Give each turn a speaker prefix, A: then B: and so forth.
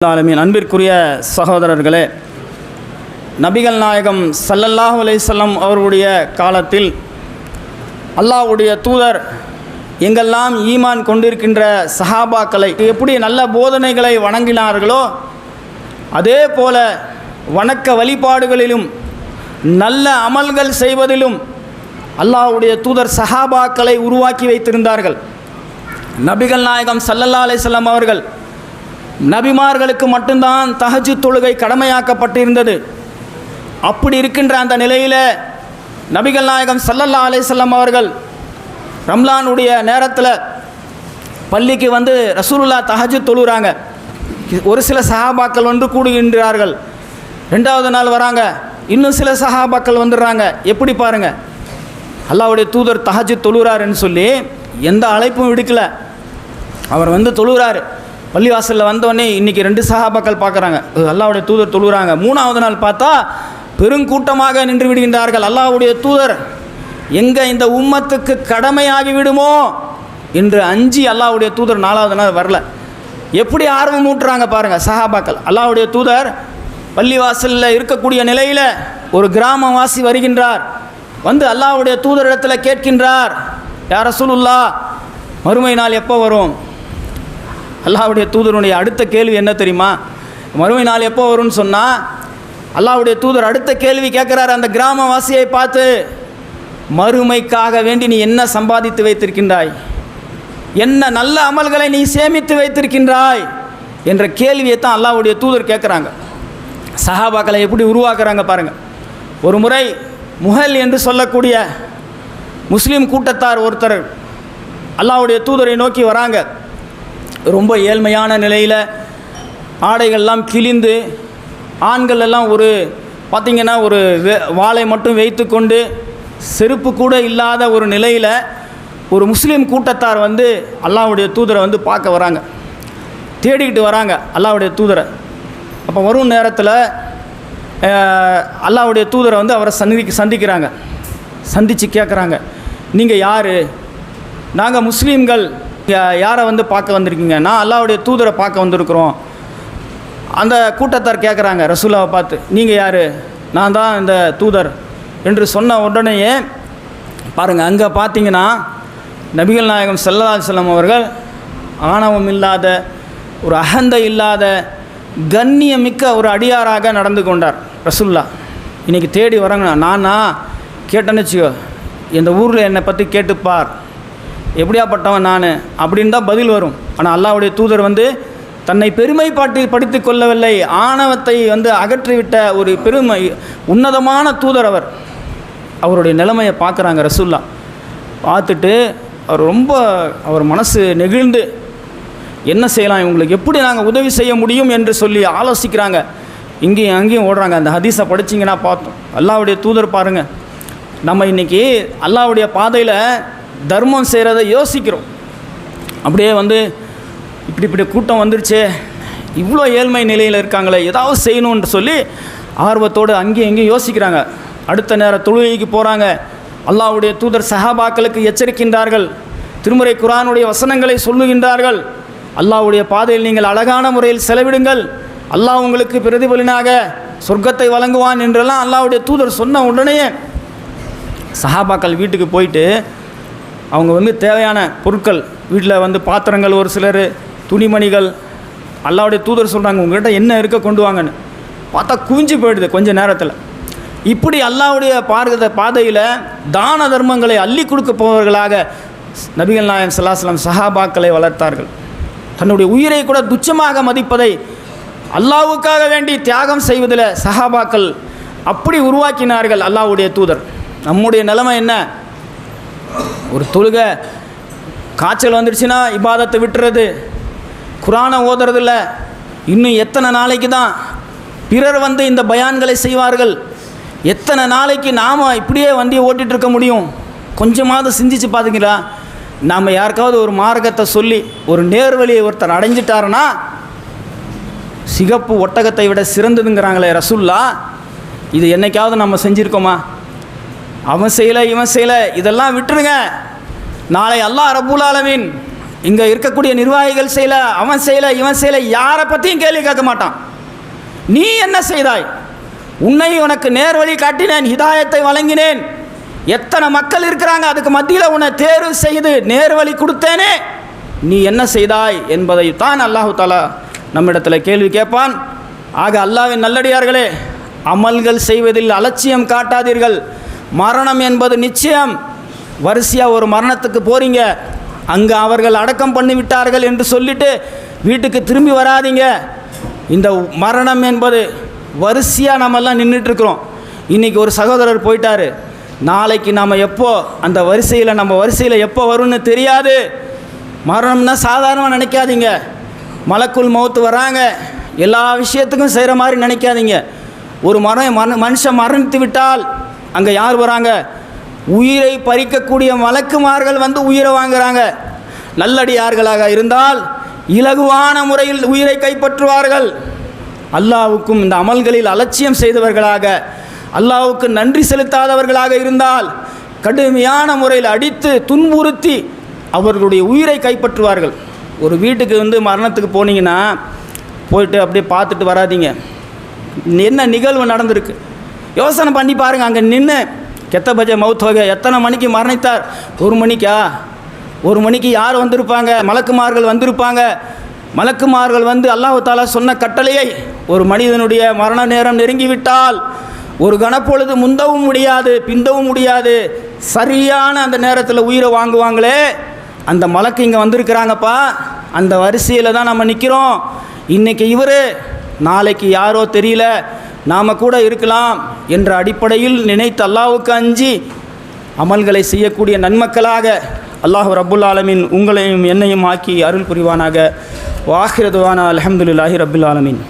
A: ஆலமீன் அன்பிற்குரிய சகோதரர்களே நபிகள் நாயகம் சல்லல்லாஹ் அலைஹி வஸல்லம் அவர்களுடைய காலத்தில் அல்லாஹ்வுடைய தூதர் எங்கெல்லாம் ஈமான் கொண்டிருக்கின்ற சஹாபாக்களை எப்படி நல்ல போதனைகளை வணங்கினார்களோ அதே போல வணக்க வழிபாடுகளிலும் நல்ல அமல்கள் செய்வதிலும் அல்லாஹுடைய தூதர் சஹாபாக்களை உருவாக்கி வைத்திருந்தார்கள். நபிகள் நாயகம் சல்லல்லா அலைஹி அவர்கள் நபிமார்களுக்கு மட்டும்தான் தஹஜு தொழுகை கடமையாக்கப்பட்டிருந்தது. அப்படி இருக்கின்ற அந்த நிலையில் நபிகள் நாயகம் சல்லல்லா அலிசல்லாம் அவர்கள் ரம்லானுடைய நேரத்தில் பள்ளிக்கு வந்து ரசூலுல்லா தஹஜு தொழுகிறாங்க ஒரு சில சஹாபாக்கள் வந்து கூடுகின்றார்கள். ரெண்டாவது நாள் வராங்க. இன்னும் சில சஹாபாக்கள் வந்துடுறாங்க. எப்படி பாருங்கள் அல்லாவுடைய தூதர் தஹஜு தொழுகிறாருன்னு சொல்லி எந்த அழைப்பும் விடுக்கல. அவர் வந்து தொழுகிறாரு பள்ளிவாசலில் வந்தோடனே இன்றைக்கி ரெண்டு சஹாபாக்கள் பார்க்குறாங்க. அல்லாவுடைய தூதர் தொழுகிறாங்க மூணாவது நாள் பார்த்தா பெருங்கூட்டமாக நின்று விடுகின்றார்கள். அல்லாவுடைய தூதர் எங்கே இந்த உம்மத்துக்கு கடமையாகி விடுமோ? என்று அஞ்சு அல்லாவுடைய தூதர் நாலாவது நாள் வரல. எப்படி ஆர்வம் ஊட்டுறாங்க பாருங்கள் சஹாபாக்கள் அல்லாவுடைய தூதர் பள்ளிவாசலில் இருக்கக்கூடிய நிலையில் ஒரு கிராமவாசி வருகின்றார். வந்து அல்லாவுடைய தூதரிடத்தில் கேட்கின்றார் யார சொல்லுல்லா மறுமை நாள் எப்போ வரும்? அல்லாவுடைய தூதருடைய அடுத்த கேள்வி என்ன தெரியுமா? மறுமை நாள் எப்போ வரும்னு சொன்னால் அல்லாவுடைய தூதர் அடுத்த கேள்வி கேட்குறாரு அந்த கிராமவாசியை பார்த்து மறுமைக்காக வேண்டி நீ என்ன சம்பாதித்து வைத்திருக்கின்றாய்? என்ன நல்ல அமல்களை நீ சேமித்து வைத்திருக்கின்றாய்? என்ற கேள்வியை தான் அல்லாவுடைய தூதர் கேட்குறாங்க. சஹாபாக்களை எப்படி உருவாக்குறாங்க பாருங்கள் ஒரு முறை முஹல் என்று சொல்லக்கூடிய முஸ்லீம் கூட்டத்தார் ஒருத்தர் அல்லாவுடைய தூதரை நோக்கி வராங்க. ரொம்ப ஏழ்மையான நிலையில் ஆடைகள்லாம் கிழிந்து ஆண்கள் எல்லாம் ஒரு பார்த்திங்கன்னா ஒரு வே- வாளை மட்டும் வைத்துக்கொண்டு செருப்பு கூட இல்லாத ஒரு நிலையில் ஒரு முஸ்லீம் கூட்டத்தார் வந்து அல்லாவுடைய தூதரை வந்து பார்க்க வராங்க. தேடிக்கிட்டு வராங்க அல்லாவுடைய தூதரை. அப்போ வரும் நேரத்தில் அல்லாவுடைய தூதரை வந்து அவரை சந்தி சந்திக்கிறாங்க. சந்தித்து கேட்குறாங்க நீங்கள் யார்? நாங்கள் முஸ்லீம்கள். யாரை வந்து பார்க்க வந்திருக்கீங்க? நான் அல்லாவுடைய தூதரை பார்க்க வந்திருக்கிறோம். அந்த கூட்டத்தார் கேட்குறாங்க ரசூலாவை பார்த்து நீங்கள் யார்? நான் தான் இந்த தூதர். என்று சொன்ன உடனேயே பாருங்கள் அங்கே பார்த்தீங்கன்னா நபிகள் நாயகம் ஸல்லல்லாஹு அவர்கள் ஆணவம் இல்லாத ஒரு அகந்தை இல்லாத கண்ணியமிக்க ஒரு அடியாராக நடந்து கொண்டார் ரசுல்லா. இன்றைக்கி தேடி வரங்கண்ணா நானா? கேட்டேன்னு வச்சுக்கோ இந்த ஊரில் என்னை பற்றி கேட்டுப்பார். எப்படியாப்பட்டவன் நான்? அப்படின்னு தான் பதில் வரும். ஆனால் அல்லாவுடைய தூதர் வந்து தன்னை பெருமைப்பாட்டி படித்து கொள்ளவில்லை. ஆணவத்தை வந்து அகற்றிவிட்ட ஒரு பெருமை உன்னதமான தூதர் அவர். அவருடைய நிலைமையை பார்க்குறாங்க ரசூல்லா. பார்த்துட்டு அவர் ரொம்ப அவர் மனசு நெகிழ்ந்து என்ன செய்யலாம் இவங்களுக்கு எப்படி நாங்கள் உதவி செய்ய முடியும் என்று சொல்லி ஆலோசிக்கிறாங்க. இங்கேயும் அங்கேயும் ஓடுறாங்க. அந்த ஹதீஸை படிச்சிங்கன்னா பார்த்தோம். அல்லாவுடைய தூதர் பாருங்கள் நம்ம இன்றைக்கி அல்லாஹ்வுடைய பாதையில் தர்மம் செய்கிறத யோசிக்கிறோம். அப்படியே வந்து இப்படி இப்படி கூட்டம் வந்துருச்சே இவ்வளோ ஏழ்மை நிலையில் இருக்காங்களே ஏதாவது செய்யணும்னு சொல்லி ஆர்வத்தோடு அங்கேயும் இங்கேயும் யோசிக்கிறாங்க. அடுத்த நேரம் தொழுகைக்கு போகிறாங்க அல்லாவுடைய தூதர் சஹாபாக்களுக்கு எச்சரிக்கின்றார்கள். திருமுறை குரானுடைய வசனங்களை சொல்லுகின்றார்கள். அல்லாவுடைய பாதையில் நீங்கள் அழகான முறையில் செலவிடுங்கள். அல்லாஹ் உங்களுக்கு பிரதிபலனாக சொர்க்கத்தை வழங்குவான் என்றெல்லாம் அல்லாவுடைய தூதர் சொன்ன உடனேயே சஹாபாக்கள் வீட்டுக்கு போயிட்டு அவங்க வந்து தேவையான பொருட்கள் வீட்டில் வந்து பாத்திரங்கள் ஒரு சிலர் துணிமணிகள் அல்லாவுடைய தூதர் சொல்கிறாங்க உங்கள்கிட்ட என்ன இருக்க கொண்டு வாங்கன்னு. பார்த்தா குவிஞ்சு போயிடுது கொஞ்ச நேரத்தில். இப்படி அல்லாவுடைய பார்க்கிற பாதையில் தான தர்மங்களை அள்ளி கொடுக்க போவர்களாக நபிகள் நாயகம் ஸல்லல்லாஹு சஹாபாக்களை வளர்த்தார்கள். தன்னுடைய உயிரை கூட துச்சமாக மதிப்பதை அல்லாவுக்காக வேண்டி தியாகம் செய்வதில் சஹாபாக்கள் அப்படி உருவாக்கினார்கள் அல்லாவுடைய தூதர். நம்முடைய நிலைமை என்ன? ஒரு தொழுகை. காய்ச்சல் வந்துடுச்சுன்னா இபாதத்தை விட்டுறது. குரானை ஓதுறதில்ல. இன்னும் எத்தனை நாளைக்கு தான்? பிறர் வந்து இந்த பயான்களை செய்வார்கள். எத்தனை நாளைக்கு நாம் இப்படியே வண்டியை ஓட்டிகிட்டு இருக்க முடியும்? கொஞ்சமாவது சிந்திச்சு பார்த்தீங்களா நாம் யாருக்காவது ஒரு மார்க்கத்தை சொல்லி ஒரு நேர்வழியை ஒருத்தர் அடைஞ்சிட்டாருன்னா சிகப்பு ஒட்டகத்தை விட சிறந்ததுங்கிறாங்களே ரசுல்லா. இது என்னைக்காவது நம்ம செஞ்சுருக்கோமா? அவன் செய்யலை இவன் செய்யலை. இதெல்லாம் விட்டுருங்க. நாளை அல்லாஹ் ரபுல் ஆலமீன் இங்கே இருக்கக்கூடிய நிர்வாகிகள் செய்யல அவன் செய்யலை இவன் செய்யலை யாரை பற்றியும் கேள்வி கேட்க மாட்டான். நீ என்ன செய்தாய்? உன்னை உனக்கு நேர் வழி காட்டினேன் ஹிதாயத்தை வழங்கினேன். எத்தனை மக்கள் இருக்கிறாங்க அதுக்கு மத்தியில் உன்னை தேர்வு செய்து நேர் வழி கொடுத்தேனே. நீ என்ன செய்தாய் என்பதை தான் அல்லாஹு தாலா நம்மிடத்தில் கேள்வி கேட்பான். ஆக அல்லாவின் நல்லடியார்களே அமல்கள் செய்வதில் அலட்சியம் காட்டாதீர்கள். மரணம் என்பது நிச்சயம். வரிசையாக ஒரு மரணத்துக்கு போகிறீங்க அங்கே அவர்கள் அடக்கம் பண்ணிவிட்டார்கள் என்று சொல்லிட்டு வீட்டுக்கு திரும்பி வராதீங்க. இந்த மரணம் என்பது வரிசையாக நம்மெல்லாம் நின்றுட்டுருக்குறோம் இன்றைக்கி ஒரு சகோதரர் போயிட்டாரு. நாளைக்கு நாம் எப்போ அந்த வரிசையில் நம்ம வரிசையில் எப்போ வரும்னு தெரியாது. மரணம்னா சாதாரணமாக நினைக்காதீங்க. மலக்குள் மௌத்து வராங்க. எல்லா விஷயத்துக்கும் செய்கிற மாதிரி நினைக்காதீங்க. ஒரு மரம் மன மனுஷன் மரணித்து விட்டால் அங்கே யார் வராங்க? உயிரை பறிக்கக்கூடிய வழக்குமார்கள் வந்து உயிரை வாங்குறாங்க. நல்லடியார்களாக இருந்தால் இலகுவான முறையில் உயிரை கைப்பற்றுவார்கள். அல்லாவுக்கும் இந்த அமல்களில் அலட்சியம் செய்தவர்களாக அல்லாவுக்கு நன்றி செலுத்தாதவர்களாக இருந்தால் கடுமையான முறையில் அடித்து துன்புறுத்தி அவர்களுடைய உயிரை கைப்பற்றுவார்கள். ஒரு வீட்டுக்கு வந்து மரணத்துக்கு போனீங்கன்னா போயிட்டு அப்படியே பார்த்துட்டு வராதீங்க. என்ன நிகழ்வு நடந்திருக்கு? யோசனை பண்ணி பாருங்கள் அங்கே நின்று கெத்த பஜ மவுத் வகை எத்தனை மணிக்கு மரணித்தார்? ஒரு மணிக்கா? ஒரு மணிக்கு யார் வந்திருப்பாங்க? மலக்குமார்கள் வந்திருப்பாங்க. மலக்குமார்கள் வந்து அல்லாஹு தாலா சொன்ன கட்டளையை ஒரு மனிதனுடைய மரண நேரம் நெருங்கிவிட்டால் ஒரு கணப்பொழுது முந்தவும் முடியாது பிந்தவும் முடியாது. சரியான அந்த நேரத்தில் உயிரை வாங்குவாங்களே. அந்த மலக்கு இங்கே வந்திருக்கிறாங்கப்பா. அந்த வரிசையில் தான் நம்ம நிற்கிறோம் இன்றைக்கி இவர் நாளைக்கு யாரோ தெரியல. நாம் கூட இருக்கலாம் என்ற அடிப்படையில் நினைத்து அல்லாவுக்கு அஞ்சி அமல்களை செய்யக்கூடிய நன்மக்களாக அல்லாஹ் ரபுல் ஆலமின் உங்களையும் என்னையும் ஆக்கி அருள் புரிவானாக. வாஹிரதுவானா அலமதுல்லாஹி ரபுல் ஆலமின்.